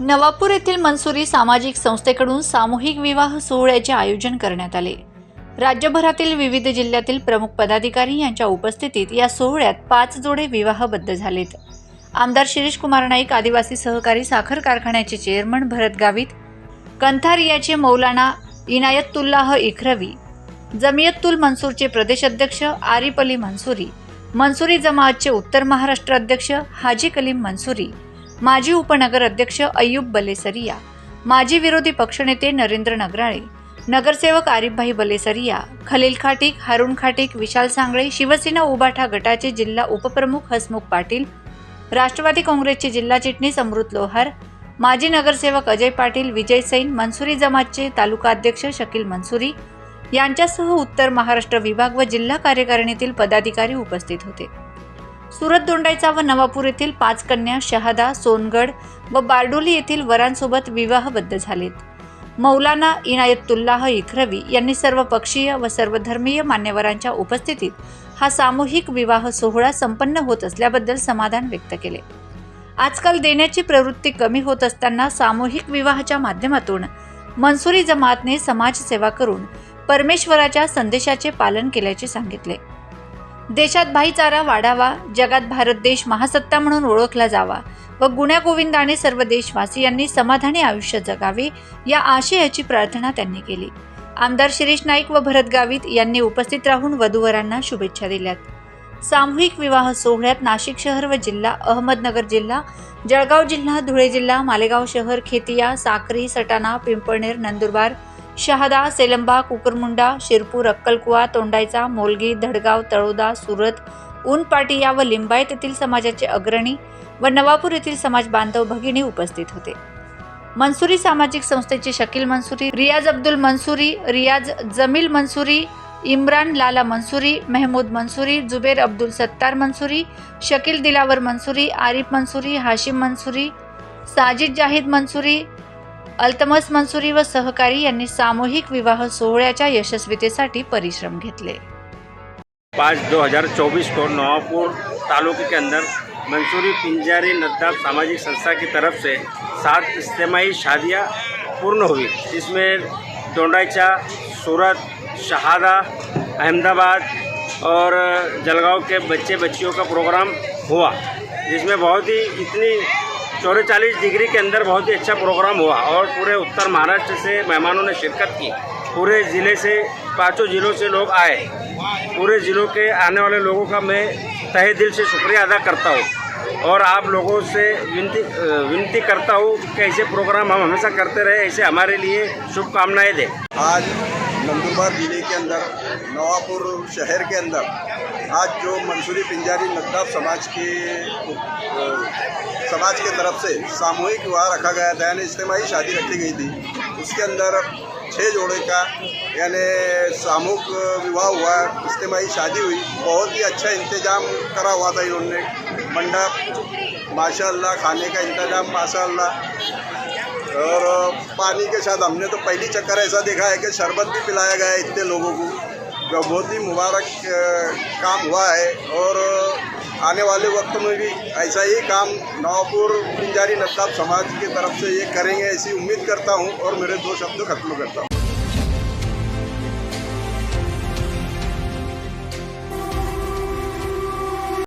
नवापूर येथील मनसुरी सामाजिक संस्थेकडून सामूहिक विवाह सोहळ्याचे आयोजन करण्यात आले. राज्यभरातील विविध जिल्ह्यातील प्रमुख पदाधिकारी यांच्या उपस्थितीत या सोहळ्यात पाच जोडे विवाहबद्ध झालेत. आमदार शिरीष कुमार नाईक आदिवासी सहकारी साखर कारखान्याचे चेअरमन भरत गावित कंथारियाचे मौलाना इनायतुल्लाह इखरवी जमियतुल मनसूरचे प्रदेश अध्यक्ष आरिफ अली मनसुरी मनसुरी जमातचे उत्तर महाराष्ट्र अध्यक्ष हाजी कलीम मनसुरी माजी उपनगर अध्यक्ष अय्यूब बलेसरिया माजी विरोधी पक्षनेते नरेंद्र नगराळे नगरसेवक आरिफभाई बलेसरिया खलील खाटीक हारुण खाटीक विशाल सांगळे शिवसेना उबाठा गटाचे जिल्हा उपप्रमुख हसमुख पाटील राष्ट्रवादी काँग्रेसचे जिल्हा चिटणीस अमृत लोहार माजी नगरसेवक अजय पाटील विजय सैन मनसुरी जमातचे तालुका अध्यक्ष शकील मनसुरी यांच्यासह उत्तर महाराष्ट्र विभाग व जिल्हा कार्यकारिणीतील पदाधिकारी उपस्थित होते. सुरतदोंडाईचा व नवापूर येथील पाच कन्या शहादा सोनगड व बारडोली येथील वरांसोबत विवाहबद्ध झालेत. मौलाना इनायतुल्लाह इखरवी यांनी सर्व पक्षीय व सर्वधर्मीय मान्यवरांच्या उपस्थितीत हा सामूहिक विवाह सोहळा संपन्न होत असल्याबद्दल समाधान व्यक्त केले. आजकाल देण्याची प्रवृत्ती कमी होत असताना सामूहिक विवाहाच्या माध्यमातून मनसुरी जमातने समाजसेवा करून परमेश्वराच्या संदेशाचे पालन केल्याचे सांगितले. देशात भाईचारा वाढावा जगात भारत देश महासत्ता म्हणून ओळखला जावा व गुण्यागोविंदाने सर्व देशवासियांनी समाधानी आयुष्य जगावे या आशयाची प्रार्थना त्यांनी केली. आमदार शिरीष नाईक व भरत गावित यांनी उपस्थित राहून वधूवरांना शुभेच्छा दिल्यात. सामूहिक विवाह सोहळ्यात नाशिक शहर व जिल्हा अहमदनगर जिल्हा जळगाव जिल्हा धुळे जिल्हा मालेगाव शहर खेतिया साक्री सटाणा पिंपळनेर नंदुरबार शहादा सेलंबा कुकरमुंडा शिरपूर अक्कलकुवा तोंडायचा मोलगी धडगाव तळोदा सुरत ऊनपाटिया व लिंबायत येथील समाजाचे अग्रणी व नवापूर येथील समाज बांधव भगिनी उपस्थित होते. मनसुरी सामाजिक संस्थेचे शकील मनसुरी रियाज अब्दुल मनसुरी रियाज जमील मनसुरी इम्रान लाला मनसुरी मेहमूद मनसुरी जुबेर अब्दुल सत्तार मनसुरी शकील दिलावर मनसुरी आरिफ मनसुरी हाशिम मनसुरी साजिद जाहिद मनसुरी अल्तमस मंसुरी व सहकारी यांनी सामूहिक विवाह सोहळ्याच्या यशस्वीतेसाठी परिश्रम घेतले. पाँच दो हज़ार चौबीस को नवापुर तालुके के अंदर मंसूरी पिंजारी नद्दाब सामाजिक संस्था की तरफ से सात इज्तमाही शादियाँ पूर्ण हुई। जिसमें दोंडाईचा सूरत शहादा अहमदाबाद और जलगांव के बच्चे बच्चियों का प्रोग्राम हुआ जिसमें बहुत ही इतनी चौवालीस डिग्री के अंदर बहुत ही अच्छा प्रोग्राम हुआ और पूरे उत्तर महाराष्ट्र से मेहमानों ने शिरकत की। पूरे ज़िले से, पाँचों ज़िलों से लोग आए। पूरे ज़िलों के आने वाले लोगों का मैं तहे दिल से शुक्रिया अदा करता हूँ और आप लोगों से विनती विनती करता हूँ कि ऐसे प्रोग्राम हम हमेशा करते रहे, ऐसे हमारे लिए शुभकामनाएँ दें। आज नंदुरबार ज़िले के अंदर, नवापुर शहर के अंदर आज जो मंसूरी पिंजारी नद्दाब समाज के समाज के तरफ से सामूहिक विवाह रखा गया था यानी इज्तमाही शादी रखी गई थी। उसके अंदर छः जोड़े का यानी सामूहिक विवाह हुआ इज्तमाही शादी हुई। बहुत ही अच्छा इंतजाम करा हुआ था इन्होंने। मंडप माशाल्लाह खाने का इंतजाम माशाल्लाह। और पानी के साथ हमने तो पहली चक्कर ऐसा देखा है कि शरबत भी पिलाया गया है इतने लोगों को। जो बहुत ही मुबारक काम हुआ है और आने वाले वक्त में भी ऐसा ही काम नवापुर पिंजारी नद्दाब समाज की तरफ़ से ये करेंगे ऐसी उम्मीद करता हूँ और मेरे दो शब्द खत्म करता हूँ।